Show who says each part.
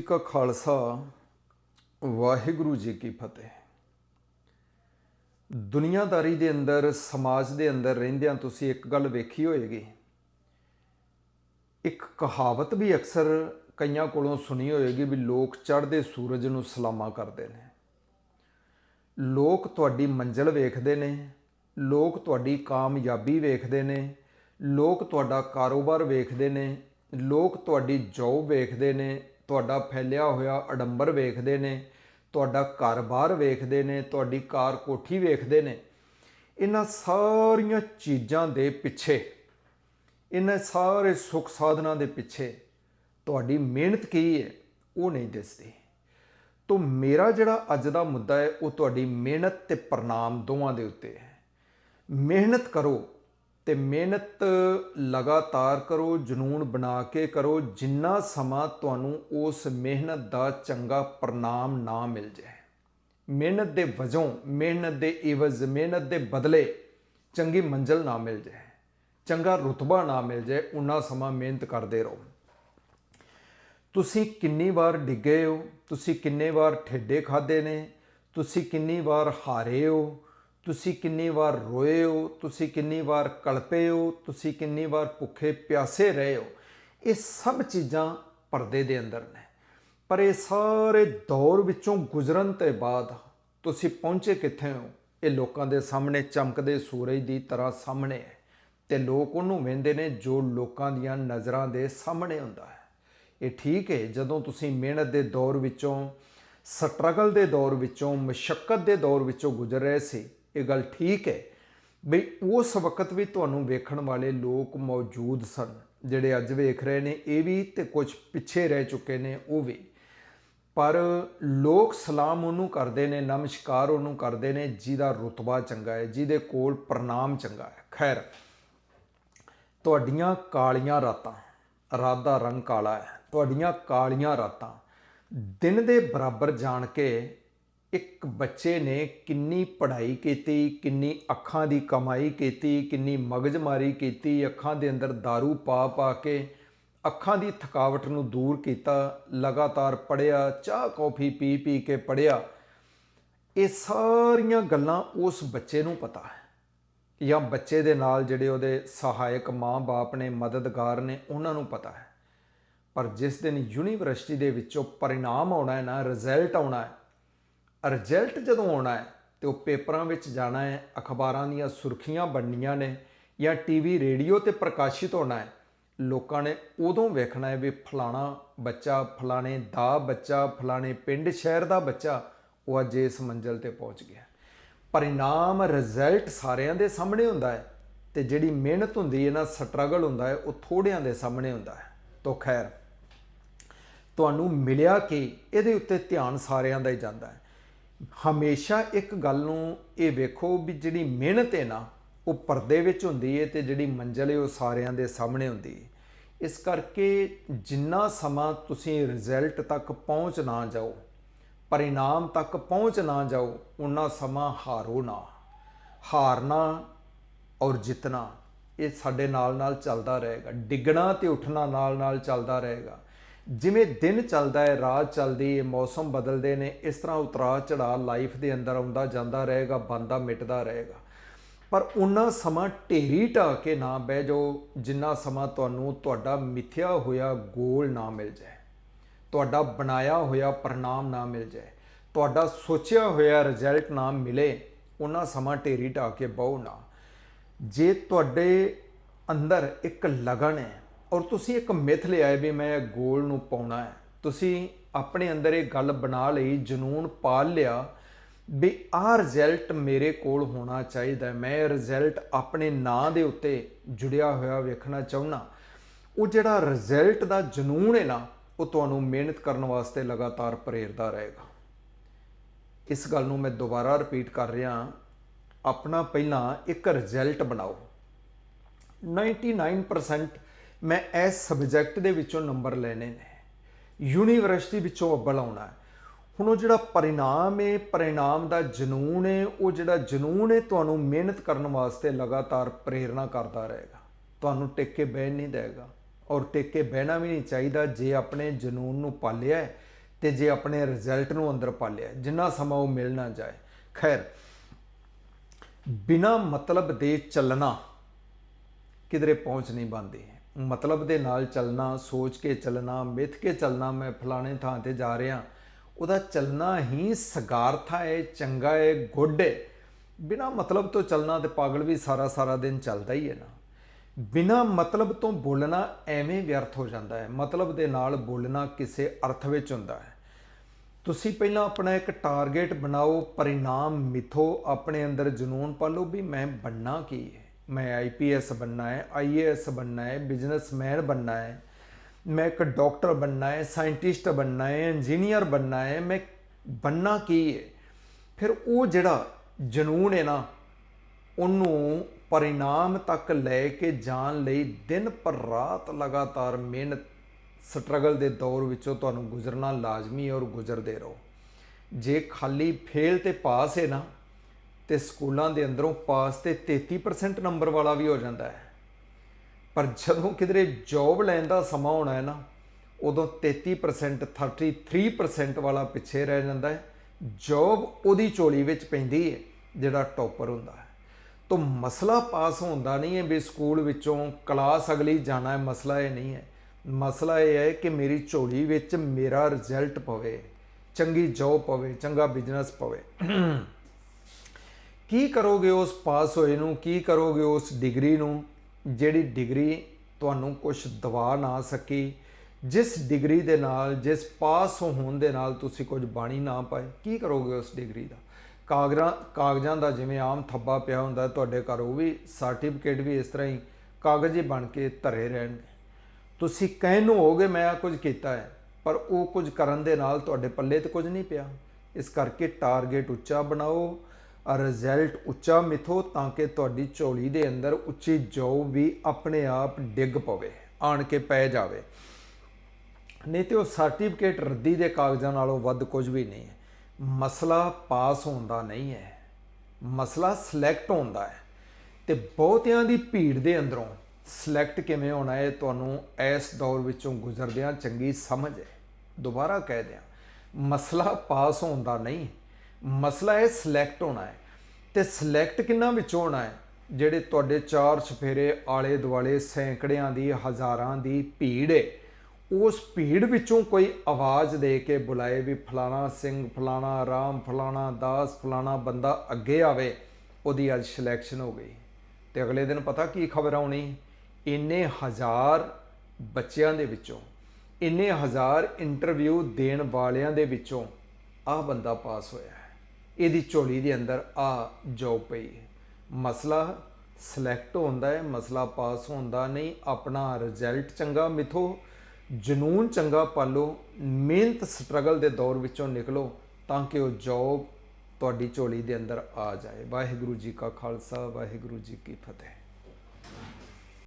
Speaker 1: ਜੀ ਕਾ ਖਾਲਸਾ, ਵਾਹਿਗੁਰੂ ਜੀ ਕੀ ਫਤਿਹ। ਦੁਨੀਆਦਾਰੀ ਦੇ ਅੰਦਰ, ਸਮਾਜ ਦੇ ਅੰਦਰ ਰਹਿੰਦਿਆਂ ਤੁਸੀਂ ਇੱਕ ਗੱਲ ਵੇਖੀ ਹੋਏਗੀ। ਇੱਕ ਕਹਾਵਤ ਵੀ ਅਕਸਰ ਕਈਆਂ ਕੋਲੋਂ ਸੁਣੀ ਹੋਏਗੀ ਵੀ ਲੋਕ ਚੜ੍ਹਦੇ ਸੂਰਜ ਨੂੰ ਸਲਾਮਾਂ ਕਰਦੇ ਨੇ। ਲੋਕ ਤੁਹਾਡੀ ਮੰਜ਼ਲ ਵੇਖਦੇ ਨੇ, ਲੋਕ ਤੁਹਾਡੀ ਕਾਮਯਾਬੀ ਵੇਖਦੇ ਨੇ, ਲੋਕ ਤੁਹਾਡਾ ਕਾਰੋਬਾਰ ਵੇਖਦੇ ਨੇ, ਲੋਕ ਤੁਹਾਡੀ ਜੌਬ ਵੇਖਦੇ ਨੇ ਤੁਹਾਡਾ ਫੈਲਿਆ ਹੋਇਆ ਅਡੰਬਰ ਵੇਖਦੇ ਨੇ, ਤੁਹਾਡਾ ਘਰ-ਬਾਰ ਵੇਖਦੇ ਨੇ, ਤੁਹਾਡੀ ਕਾਰ ਕੋਠੀ ਵੇਖਦੇ ਨੇ। ਇਹਨਾਂ ਸਾਰੀਆਂ ਚੀਜ਼ਾਂ ਦੇ ਪਿੱਛੇ, ਇਹਨਾਂ ਸਾਰੇ ਸੁੱਖ ਸਾਧਨਾਂ ਦੇ ਪਿੱਛੇ ਤੁਹਾਡੀ ਮਿਹਨਤ ਕੀ ਹੈ, ਉਹ ਨਹੀਂ ਦਿਸਦੀ। ਤੋ ਮੇਰਾ ਜਿਹੜਾ ਅੱਜ ਦਾ ਮੁੱਦਾ ਹੈ, ਉਹ ਤੁਹਾਡੀ ਮਿਹਨਤ ਤੇ ਪ੍ਰਣਾਮ ਦੋਵਾਂ ਦੇ ਉੱਤੇ ਹੈ। ਮਿਹਨਤ ਕਰੋ ਤੇ ਮਿਹਨਤ ਲਗਾਤਾਰ ਕਰੋ, ਜਨੂਨ ਬਣਾ ਕੇ ਕਰੋ, ਜਿੰਨਾ ਸਮਾਂ ਤੁਹਾਨੂੰ ਉਸ ਮਿਹਨਤ ਦਾ ਚੰਗਾ ਪ੍ਰਣਾਮ ਨਾ ਮਿਲ ਜਾਏ। ਮਿਹਨਤ ਦੇ ਵਜੋਂ, ਮਿਹਨਤ ਦੇ ਇਵਜ਼, ਮਿਹਨਤ ਦੇ ਬਦਲੇ ਚੰਗੀ ਮੰਜ਼ਲ ਨਾ ਮਿਲ ਜਾਏ, ਚੰਗਾ ਰੁਤਬਾ ਨਾ ਮਿਲ ਜਾਏ ਉਨਾ ਸਮਾਂ ਮਿਹਨਤ ਕਰਦੇ ਰਹੋ। ਤੁਸੀਂ ਕਿੰਨੀ ਵਾਰ ਡਿੱਗੇ ਹੋ? ਤੁਸੀਂ ਕਿੰਨੇ ਵਾਰ ਠੇਡੇ ਖਾਦੇ ਨੇ? ਤੁਸੀਂ ਕਿੰਨੀ ਵਾਰ ਹਾਰੇ ਹੋ? ਤੁਸੀਂ ਕਿੰਨੀ ਵਾਰ ਰੋਏ ਹੋ, ਤੁਸੀਂ ਕਿੰਨੀ ਵਾਰ ਕਲਪੇ ਹੋ, ਤੁਸੀਂ ਕਿੰਨੀ ਵਾਰ ਭੁੱਖੇ ਪਿਆਸੇ ਰਹੇ ਹੋ, ਇਹ ਸਭ ਚੀਜ਼ਾਂ ਪਰਦੇ ਦੇ ਅੰਦਰ ਨੇ। ਪਰ ਇਹ ਸਾਰੇ ਦੌਰ ਵਿੱਚੋਂ ਗੁਜ਼ਰਨ ਤੇ ਬਾਅਦ ਤੁਸੀਂ ਪਹੁੰਚੇ ਕਿੱਥੇ ਹੋ? ਇਹ ਲੋਕਾਂ ਦੇ ਸਾਹਮਣੇ ਚਮਕਦੇ ਸੂਰਜ ਦੀ ਤਰ੍ਹਾਂ ਸਾਹਮਣੇ ਹੈ ਤੇ ਲੋਕ ਉਹਨੂੰ ਵੇਂਦੇ ਨੇ ਜੋ ਲੋਕਾਂ ਦੀਆਂ ਨਜ਼ਰਾਂ ਦੇ ਸਾਹਮਣੇ ਹੁੰਦਾ ਹੈ। ਇਹ ਠੀਕ ਹੈ, ਜਦੋਂ ਤੁਸੀਂ ਮਿਹਨਤ ਦੇ ਦੌਰ ਵਿੱਚੋਂ, ਸਟਰਗਲ ਦੇ ਦੌਰ ਵਿੱਚੋਂ ਮੁਸ਼ਕਲ ਦੇ ਦੌਰ ਵਿੱਚੋਂ ਗੁਜ਼ਰ ਰਹੇ ਸੀ ਇਹ ਗੱਲ ਠੀਕ ਹੈ ਬਈ ਉਸ ਵਕਤ ਵੀ ਤੁਹਾਨੂੰ ਵੇਖਣ ਵਾਲੇ ਲੋਕ ਮੌਜੂਦ ਸਨ, ਜਿਹੜੇ ਅੱਜ ਵੇਖ ਰਹੇ ਨੇ, ਇਹ ਵੀ ਤੇ ਕੁਝ ਪਿੱਛੇ ਰਹਿ ਚੁੱਕੇ ਨੇ, ਉਹ ਵੀ। ਪਰ ਲੋਕ ਸਲਾਮ ਉਹਨੂੰ ਕਰਦੇ ਨੇ, ਨਮਸਕਾਰ ਉਹਨੂੰ ਕਰਦੇ ਨੇ, ਜਿਹਦਾ ਰੁਤਬਾ ਚੰਗਾ ਹੈ, ਜਿਹਦੇ ਕੋਲ ਪ੍ਰਣਾਮ ਚੰਗਾ ਹੈ। ਖੈਰ, ਤੁਹਾਡੀਆਂ ਕਾਲੀਆਂ ਰਾਤਾਂ, ਰਾਤ ਦਾ ਰੰਗ ਕਾਲਾ ਹੈ, ਤੁਹਾਡੀਆਂ ਕਾਲੀਆਂ ਰਾਤਾਂ ਦਿਨ ਦੇ ਬਰਾਬਰ ਜਾਣ ਕੇ ਇੱਕ ਬੱਚੇ ਨੇ ਕਿੰਨੀ ਪੜ੍ਹਾਈ ਕੀਤੀ, ਕਿੰਨੀ ਅੱਖਾਂ ਦੀ ਕਮਾਈ ਕੀਤੀ, ਕਿੰਨੀ ਮਗਜਮਾਰੀ ਕੀਤੀ, ਅੱਖਾਂ ਦੇ ਅੰਦਰ दारू ਪਾ ਪਾ ਕੇ ਅੱਖਾਂ ਦੀ ਥਕਾਵਟ ਨੂੰ ਦੂਰ ਕੀਤਾ, ਲਗਾਤਾਰ ਪੜਿਆ ਚਾਹ, ਕੌਫੀ ਪੀ ਪੀ ਕੇ ਪੜਿਆ ਇਹ ਸਾਰੀਆਂ ਗੱਲਾਂ ਉਸ ਬੱਚੇ ਨੂੰ ਪਤਾ ਹੈ ਜਾਂ ਬੱਚੇ ਦੇ ਨਾਲ ਜਿਹੜੇ ਉਹਦੇ ਸਹਾਇਕ ਮਾਂ-ਬਾਪ ਨੇ, ਮਦਦਗਾਰ ਨੇ, ਉਹਨਾਂ ਨੂੰ ਪਤਾ ਹੈ। ਪਰ ਜਿਸ ਦਿਨ ਯੂਨੀਵਰਸਿਟੀ ਦੇ ਵਿੱਚੋਂ ਪਰਿਣਾਮ ਆਉਣਾ ਹੈ ਨਾ, ਰਿਜ਼ਲਟ ਆਉਣਾ ਹੈ ਰਿਜ਼ਲਟ ਜਦੋਂ ਆਉਣਾ ਹੈ ਤੇ ਉਹ ਪੇਪਰਾਂ ਵਿੱਚ ਜਾਣਾ ਹੈ, ਅਖਬਾਰਾਂ ਦੀਆਂ ਸੁਰਖੀਆਂ ਬਣਨੀਆਂ ਨੇ ਜਾਂ ਟੀਵੀ ਰੇਡੀਓ ਤੇ ਪ੍ਰਕਾਸ਼ਿਤ ਹੋਣਾ ਹੈ, ਲੋਕਾਂ ਨੇ ਉਦੋਂ ਵੇਖਣਾ ਹੈ ਵੀ ਫਲਾਣਾ ਬੱਚਾ, ਫਲਾਣੇ ਦਾ ਬੱਚਾ, ਫਲਾਣੇ ਪਿੰਡ, ਸ਼ਹਿਰ ਦਾ ਬੱਚਾ ਉਹ ਅੱਜ ਇਸ ਮੰਜ਼ਲ ਤੇ ਪਹੁੰਚ ਗਿਆ। ਪਰਿਣਾਮ ਰਿਜ਼ਲਟ ਸਾਰਿਆਂ ਦੇ ਸਾਹਮਣੇ ਹੁੰਦਾ ਹੈ ਤੇ ਜਿਹੜੀ ਮਿਹਨਤ ਹੁੰਦੀ ਹੈ ਨਾ, ਸਟਰਗਲ ਹੁੰਦਾ ਹੈ, ਉਹ ਥੋੜਿਆਂ ਦੇ ਸਾਹਮਣੇ ਹੁੰਦਾ ਹੈ। ਤੋ ਖੈਰ, ਤੁਹਾਨੂੰ ਮਿਲਿਆ ਕਿ ਇਹਦੇ ਉੱਤੇ ਧਿਆਨ ਸਾਰਿਆਂ ਦਾ ਹੀ ਜਾਂਦਾ ਹੈ। ਹਮੇਸ਼ਾ ਇੱਕ ਗੱਲ ਨੂੰ ਇਹ ਵੇਖੋ ਵੀ ਜਿਹੜੀ ਮਿਹਨਤ ਹੈ ਨਾ, ਉਹ ਪਰਦੇ ਵਿੱਚ ਹੁੰਦੀ ਹੈ ਤੇ ਜਿਹੜੀ ਮੰਜ਼ਲ ਹੈ ਉਹ ਸਾਰਿਆਂ ਦੇ ਸਾਹਮਣੇ ਹੁੰਦੀ ਹੈ ਇਸ ਕਰਕੇ ਜਿੰਨਾ ਸਮਾਂ ਤੁਸੀਂ ਰਿਜ਼ਲਟ ਤੱਕ ਪਹੁੰਚ ਨਾ ਜਾਓ, ਪਰਿਣਾਮ ਤੱਕ ਪਹੁੰਚ ਨਾ ਜਾਓ ਉਨਾ ਸਮਾਂ ਹਾਰੋ ਨਾ। ਹਾਰਨਾ ਔਰ ਜਿੱਤਣਾ, ਇਹ ਸਾਡੇ ਨਾਲ ਨਾਲ ਚੱਲਦਾ ਰਹੇਗਾ, ਡਿੱਗਣਾ ਤੇ ਉੱਠਣਾ ਨਾਲ ਨਾਲ ਚੱਲਦਾ ਰਹੇਗਾ। ਜਿਵੇਂ ਦਿਨ ਚੱਲਦਾ ਹੈ, ਰਾਤ ਚੱਲਦੀ ਹੈ, ਮੌਸਮ ਬਦਲਦੇ ਨੇ, ਇਸ ਤਰ੍ਹਾਂ ਉਤਰਾਅ ਚੜਾਅ ਲਾਈਫ ਦੇ ਅੰਦਰ ਆਉਂਦਾ ਜਾਂਦਾ ਰਹੇਗਾ, ਬੰਦਾ ਮਿਟਦਾ ਰਹੇਗਾ। ਪਰ ਉਹਨਾਂ ਸਮਾਂ ਢੇਰੀ ਢਾ ਕੇ ਨਾ ਬਹਿ ਜਾਓ, ਜਿੰਨਾ ਸਮਾਂ ਤੁਹਾਨੂੰ ਤੁਹਾਡਾ ਮਿੱਥਿਆ ਹੋਇਆ ਗੋਲ ਨਾ ਮਿਲ ਜਾਏ। ਤੁਹਾਡਾ ਬਣਾਇਆ ਹੋਇਆ ਪ੍ਰਣਾਮ ਨਾ ਮਿਲ ਜਾਏ। ਤੁਹਾਡਾ ਸੋਚਿਆ ਹੋਇਆ ਰਿਜ਼ਲਟ ਨਾ ਮਿਲੇ, ਉਹਨਾਂ ਸਮਾਂ ਢੇਰੀ ਢਾ ਕੇ ਬਹੁ ਨਾ। ਜੇ ਤੁਹਾਡੇ ਅੰਦਰ ਇੱਕ ਲਗਨ ਹੈ ਔਰ ਤੁਸੀਂ ਇੱਕ ਮਿਥ ਲਿਆ ਵੀ ਮੈਂ ਗੋਲ ਨੂੰ ਪਾਉਣਾ ਹੈ। ਤੁਸੀਂ ਆਪਣੇ ਅੰਦਰ ਇਹ ਗੱਲ ਬਣਾ ਲਈ, ਜਨੂਨ ਪਾਲ ਲਿਆ ਵੀ ਆਹ ਰਿਜ਼ਲਟ ਮੇਰੇ ਕੋਲ ਹੋਣਾ ਚਾਹੀਦਾ ਮੈਂ ਰਿਜ਼ਲਟ ਆਪਣੇ ਨਾਂ ਦੇ ਉੱਤੇ ਜੁੜਿਆ ਹੋਇਆ ਵੇਖਣਾ ਚਾਹੁੰਨਾ ਉਹ ਜਿਹੜਾ ਰਿਜ਼ਲਟ ਦਾ ਜਨੂਨ ਹੈ ਨਾ, ਉਹ ਤੁਹਾਨੂੰ ਮਿਹਨਤ ਕਰਨ ਵਾਸਤੇ ਲਗਾਤਾਰ ਪ੍ਰੇਰਦਾ ਰਹੇਗਾ। ਇਸ ਗੱਲ ਨੂੰ ਮੈਂ ਦੁਬਾਰਾ ਰਿਪੀਟ ਕਰ ਰਿਹਾ ਆਪਣਾ ਪਹਿਲਾਂ ਇੱਕ ਰਿਜ਼ਲਟ ਬਣਾਓ। 99% ਮੈਂ ਇਸ ਸਬਜੈਕਟ ਦੇ ਵਿੱਚੋਂ ਨੰਬਰ ਲੈਣੇ ਨੇ। ਯੂਨੀਵਰਸਿਟੀ ਵਿੱਚੋਂ ਅੱਵਲ ਆਉਣਾ ਹੈ। ਹੁਣ ਉਹ ਜਿਹੜਾ ਪਰਿਣਾਮ ਹੈ ਪਰਿਣਾਮ ਦਾ ਜਨੂਨ ਹੈ ਉਹ ਜਿਹੜਾ ਜਨੂਨ ਹੈ ਤੁਹਾਨੂੰ ਮਿਹਨਤ ਕਰਨ ਵਾਸਤੇ ਲਗਾਤਾਰ ਪ੍ਰੇਰਣਾ ਕਰਦਾ ਰਹੇਗਾ। ਤੁਹਾਨੂੰ ਟਿਕ ਕੇ ਬਹਿ ਨਹੀਂ ਦੇਗਾ ਔਰ ਟਿਕ ਕੇ ਬਹਿਣਾ ਵੀ ਨਹੀਂ ਚਾਹੀਦਾ ਜੇ ਆਪਣੇ ਜਨੂਨ ਨੂੰ ਪਾਲਿਆ ਹੈ ਤੇ ਜੇ ਆਪਣੇ ਰਿਜ਼ਲਟ ਨੂੰ ਅੰਦਰ ਪਾਲਿਆ ਜਿੰਨਾ ਸਮਾਂ ਉਹ ਮਿਲ ਨਾ ਜਾਏ। ਖੈਰ, ਬਿਨਾ ਮਤਲਬ ਦੇ ਚੱਲਣਾ ਕਿਧਰੇ ਪਹੁੰਚ ਨਹੀਂ ਬੰਦੀ ਮਤਲਬ ਦੇ ਨਾਲ ਚੱਲਣਾ, ਸੋਚ ਕੇ ਚੱਲਣਾ, ਮਿੱਥ ਕੇ ਚੱਲਣਾ ਮੈਂ ਫਲਾਣੇ ਥਾਂ ਤੇ ਜਾ ਰਿਹਾ। ਉਹਦਾ ਚੱਲਣਾ ਹੀ ਸਗਾਰਥਾ ਹੈ ਚੰਗਾ ਹੈ ਗੁੱਡ ਹੈ ਬਿਨਾ ਮਤਲਬ ਤੋਂ ਚੱਲਣਾ ਤੇ ਪਾਗਲ ਵੀ ਸਾਰਾ ਸਾਰਾ ਦਿਨ ਚੱਲਦਾ ਹੀ ਹੈ ਨਾ। ਬਿਨਾ ਮਤਲਬ ਤੋਂ ਬੋਲਣਾ ਐਵੇਂ ਵਿਅਰਥ ਹੋ ਜਾਂਦਾ ਹੈ। ਮਤਲਬ ਦੇ ਨਾਲ ਬੋਲਣਾ ਕਿਸੇ ਅਰਥ ਵਿੱਚ ਹੁੰਦਾ ਹੈ। ਤੁਸੀਂ ਪਹਿਲਾਂ ਆਪਣਾ ਇੱਕ ਟਾਰਗੇਟ ਬਣਾਓ, ਪਰਿਣਾਮ ਮਿਥੋ, ਆਪਣੇ ਅੰਦਰ ਜਨੂਨ ਪਾਲੋ ਵੀ ਮੈਂ ਬਣਨਾ ਕੀ ਹੈ। ਮੈਂ ਆਈਪੀਐਸ ਬੰਨਾ ਹੈ ਆਈਏਐਸ ਬੰਨਾ ਹੈ, ਬਿਜ਼ਨਸਮੈਨ ਬੰਨਾ ਹੈ, ਮੈਂ ਇੱਕ ਡਾਕਟਰ ਬੰਨਾ ਹੈ, ਸਾਇੰਟਿਸਟ ਬੰਨਾ ਹੈ, ਇੰਜੀਨੀਅਰ ਬੰਨਾ ਹੈ, ਮੈਂ ਬੰਨਾ ਕੀ ਹੈ? ਫਿਰ ਉਹ ਜਿਹੜਾ ਜਨੂਨ ਹੈ ਨਾ, ਉਹਨੂੰ ਪਰਿਣਾਮ ਤੱਕ ਲੈ ਕੇ ਜਾਣ ਲਈ ਦਿਨ ਪਰ ਰਾਤ ਲਗਾਤਾਰ ਮਿਹਨਤ, ਸਟਰਗਲ ਦੇ ਦੌਰ ਵਿੱਚੋਂ ਤੁਹਾਨੂੰ ਗੁਜ਼ਰਨਾ ਲਾਜ਼ਮੀ ਹੈ ਔਰ ਗੁਜ਼ਰਦੇ ਰਹੋ। ਜੇ ਖਾਲੀ ਫੇਲ ਤੇ ਪਾਸ ਹੈ ਨਾ ਤੇ ਸਕੂਲਾਂ ਦੇ ਅੰਦਰੋਂ ਪਾਸ ਤੇ 33% ਨੰਬਰ ਵਾਲਾ ਵੀ ਹੋ ਜਾਂਦਾ ਹੈ। ਪਰ ਜਦੋਂ ਕਿਧਰੇ ਜੌਬ ਲੈਣ ਦਾ ਸਮਾਂ ਹੋਣਾ ਹੈ ਨਾ, ਉਦੋਂ 33% 33% ਵਾਲਾ ਪਿੱਛੇ ਰਹਿ ਜਾਂਦਾ ਹੈ। ਜੌਬ ਉਹਦੀ ਝੋਲੀ ਵਿੱਚ ਪੈਂਦੀ ਹੈ, ਜਿਹੜਾ ਟੌਪਰ ਹੁੰਦਾ ਹੈ। ਤੋ ਮਸਲਾ ਪਾਸ ਹੁੰਦਾ ਨਹੀਂ ਹੈ ਵੀ ਸਕੂਲ ਵਿੱਚੋਂ ਕਲਾਸ ਅਗਲੀ ਜਾਣਾ ਹੈ, ਮਸਲਾ ਇਹ ਨਹੀਂ ਹੈ। ਮਸਲਾ ਇਹ ਹੈ ਕਿ ਮੇਰੀ ਝੋਲੀ ਵਿੱਚ ਮੇਰਾ ਰਿਜ਼ਲਟ ਪਵੇ, ਚੰਗੀ ਜੌਬ ਪਵੇ, ਚੰਗਾ ਬਿਜ਼ਨਸ ਪਵੇ। ਕੀ ਕਰੋਗੇ ਉਸ ਪਾਸ ਹੋਏ ਨੂੰ? ਕੀ ਕਰੋਗੇ ਉਸ ਡਿਗਰੀ ਨੂੰ? ਜਿਹੜੀ ਡਿਗਰੀ ਤੁਹਾਨੂੰ ਕੁਝ ਦਵਾ ਨਾ ਸਕੀ। ਜਿਸ ਡਿਗਰੀ ਦੇ ਨਾਲ, ਜਿਸ ਪਾਸ ਹੋਣ ਦੇ ਨਾਲ ਤੁਸੀਂ ਕੁਝ ਬਾਣੀ ਨਾ ਪਾਏ, ਕੀ ਕਰੋਗੇ ਉਸ ਡਿਗਰੀ ਦਾ? ਕਾਗਜ਼ਾਂ ਕਾਗਜ਼ਾਂ ਦਾ ਜਿਵੇਂ ਆਮ ਥੱਬਾ ਪਿਆ ਹੁੰਦਾ, ਤੁਹਾਡੇ ਘਰ ਉਹ ਵੀ ਸਰਟੀਫਿਕੇਟ ਵੀ ਇਸ ਤਰ੍ਹਾਂ ਹੀ ਕਾਗਜ਼ ਹੀ ਬਣ ਕੇ ਧਰੇ ਰਹਿਣਗੇ। ਤੁਸੀਂ ਕਹਿਣ ਨੂੰ ਹੋਗੇ, ਮੈਂ ਕੁਝ ਕੀਤਾ ਹੈ, ਪਰ ਉਹ ਕੁਝ ਕਰਨ ਦੇ ਨਾਲ ਤੁਹਾਡੇ ਪੱਲੇ ਤੇ ਕੁਝ ਨਹੀਂ ਪਿਆ। ਇਸ ਕਰਕੇ ਟਾਰਗੇਟ ਉੱਚਾ ਬਣਾਓ ਰਿਜ਼ਲਟ ਉੱਚਾ ਮਿਥੋ ਤਾਂ ਕਿ ਤੁਹਾਡੀ ਝੋਲੀ ਦੇ ਅੰਦਰ ਉੱਚੀ ਜੋਬ ਵੀ ਆਪਣੇ ਆਪ ਡਿੱਗ ਪਵੇ, ਆਣ ਕੇ ਪੈ ਜਾਵੇ। ਨਹੀਂ ਤੇ ਉਹ ਸਰਟੀਫਿਕੇਟ ਰੱਦੀ ਦੇ ਕਾਗਜ਼ਾਂ ਨਾਲੋਂ ਵੱਧ ਕੁਝ ਵੀ ਨਹੀਂ ਹੈ। ਮਸਲਾ ਪਾਸ ਹੋਣ ਦਾ ਨਹੀਂ ਹੈ। ਮਸਲਾ ਸਿਲੈਕਟ ਹੋਣ ਦਾ ਹੈ। ਤੇ ਬਹੁਤਿਆਂ ਦੀ ਭੀੜ ਦੇ ਅੰਦਰੋਂ ਸਿਲੈਕਟ ਕਿਵੇਂ ਹੋਣਾ ਹੈ ਤੁਹਾਨੂੰ ਇਸ ਦੌਰ ਵਿੱਚੋਂ ਗੁਜ਼ਰਦਿਆਂ ਚੰਗੀ ਸਮਝ ਹੈ। ਦੁਬਾਰਾ ਕਹਿ ਦਿਆਂ, ਮਸਲਾ ਪਾਸ ਹੋਣ ਦਾ ਨਹੀਂ। ਮਸਲਾ ਹੈ ਸਿਲੈਕਟ ਹੋਣਾ ਹੈ। ਤੇ ਸਿਲੈਕਟ ਕਿੰਨਾ ਵਿੱਚੋਂ ਹੋਣਾ ਹੈ? ਜਿਹੜੇ ਤੁਹਾਡੇ ਚਾਰ ਛਫੇਰੇ ਆਲੇ ਦੁਆਲੇ ਸੈਂਕੜਿਆਂ ਦੀ, ਹਜ਼ਾਰਾਂ ਦੀ ਭੀੜ ਹੈ। ਉਸ ਭੀੜ ਵਿੱਚੋਂ ਕੋਈ ਆਵਾਜ਼ ਦੇ ਕੇ ਬੁਲਾਏ ਵੀ ਫਲਾਣਾ ਸਿੰਘ, ਫਲਾਣਾ ਰਾਮ, ਫਲਾਣਾ ਦਾਸ, ਫਲਾਣਾ ਬੰਦਾ ਅੱਗੇ ਆਵੇ, ਉਹਦੀ ਅੱਜ ਸਿਲੈਕਸ਼ਨ ਹੋ ਗਈ। ਤੇ ਅਗਲੇ ਦਿਨ ਪਤਾ ਕੀ ਖਬਰ ਆਉਣੀ? ਇੰਨੇ ਹਜ਼ਾਰ ਬੱਚਿਆਂ ਦੇ ਵਿੱਚੋਂ, ਇੰਨੇ ਹਜ਼ਾਰ ਇੰਟਰਵਿਊ ਦੇਣ ਵਾਲਿਆਂ ਦੇ ਵਿੱਚੋਂ ਆਹ ਬੰਦਾ ਪਾਸ ਹੋਇਆ ਇਹਦੀ ਝੋਲੀ ਦੇ ਅੰਦਰ ਆ ਜੋਬ ਪਈ ਮਸਲਾ ਸਿਲੈਕਟ ਹੁੰਦਾ ਹੈ, ਮਸਲਾ ਪਾਸ ਹੁੰਦਾ ਨਹੀਂ, ਆਪਣਾ ਰਿਜ਼ਲਟ ਚੰਗਾ ਮਿਥੋ, ਜਨੂਨ ਚੰਗਾ ਪਾਲੋ, ਮਿਹਨਤ ਸਟਰਗਲ ਦੇ ਦੌਰ ਵਿੱਚੋਂ ਨਿਕਲੋ ਤਾਂ ਕਿ ਉਹ ਜੋਬ ਤੁਹਾਡੀ ਝੋਲੀ ਦੇ ਅੰਦਰ ਆ ਜਾਏ। ਵਾਹਿਗੁਰੂ ਜੀ ਕਾ ਖਾਲਸਾ, ਵਾਹਿਗੁਰੂ ਜੀ ਕੀ ਫਤਿਹ।